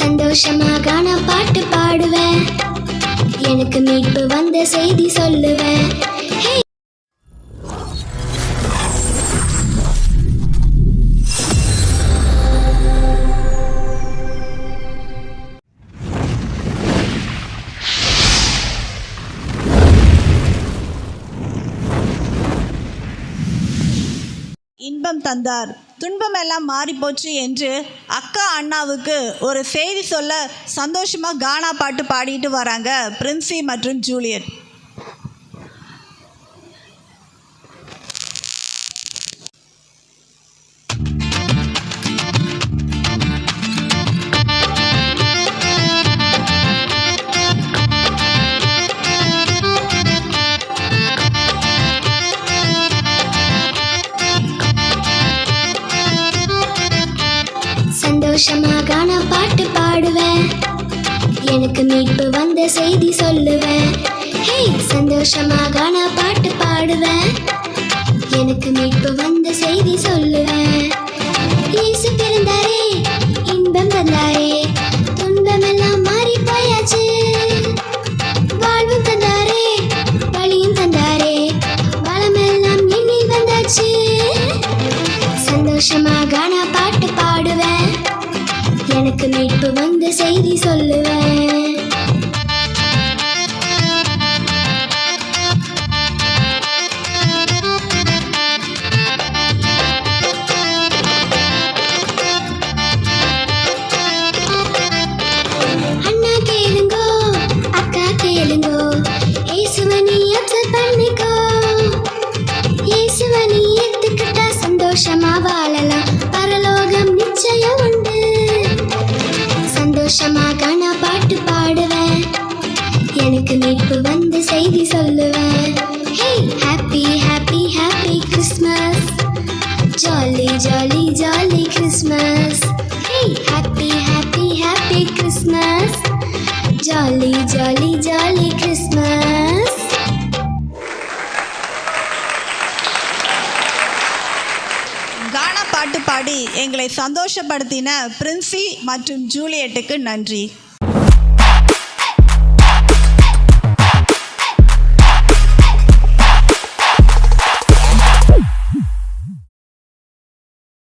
சந்தோஷமாக நான் பாட்டு பாடுவேன். எனக்கு மீட்பு வந்த செய்தி சொல்லுவேன். இன்பம் தந்தார். துன்பமெல்லாம் மாறிப்போச்சு என்று அக்கா அண்ணாவுக்கு ஒரு செய்தி சொல்ல சந்தோஷமாக கானா பாட்டு பாடிட்டு வராங்க பிரின்சி மற்றும் ஜூலியட். சந்தோஷமாக கானா பாட்டு பாடுவேன். எனக்கு மீட்பு வந்த செய்தி சொல்லுவேன். ஹே சந்தோஷமாக கானா பாட்டு பாடுவேன். எனக்கு மீட்பு வந்த செய்தி சொல்லுவேன். இயேசு பிறந்தாரே இன்பம் தந்தாரே துன்பமெல்லாம் மாறி போயாச்சு. வாழ்வும் தந்தாரே வழியும் தந்தாரே வளமெல்லாம் எண்ணில் வந்தாச்சு. சந்தோஷமாக கானா பாட்டு எனக்கு மீட்பு வந்த செய்தி சொல்லுவேன். அண்ணா அக்கா பண்ணிக்கோ. இயேசுவை நீ சந்தோஷமா வாழலாம். சந்தோஷமாக நான் பாட்டு பாடுவேன். எனக்கு மீட்பு வந்து செய்தி சொல்லுவேன். Hey happy happy happy Christmas jolly jolly jolly Christmas hey happy happy happy Christmas jolly jolly jolly Christmas பாட்டு பாடி எங்களை சந்தோஷப்படுத்தின பிரின்சி மற்றும் ஜூலியட்டுக்கு நன்றி.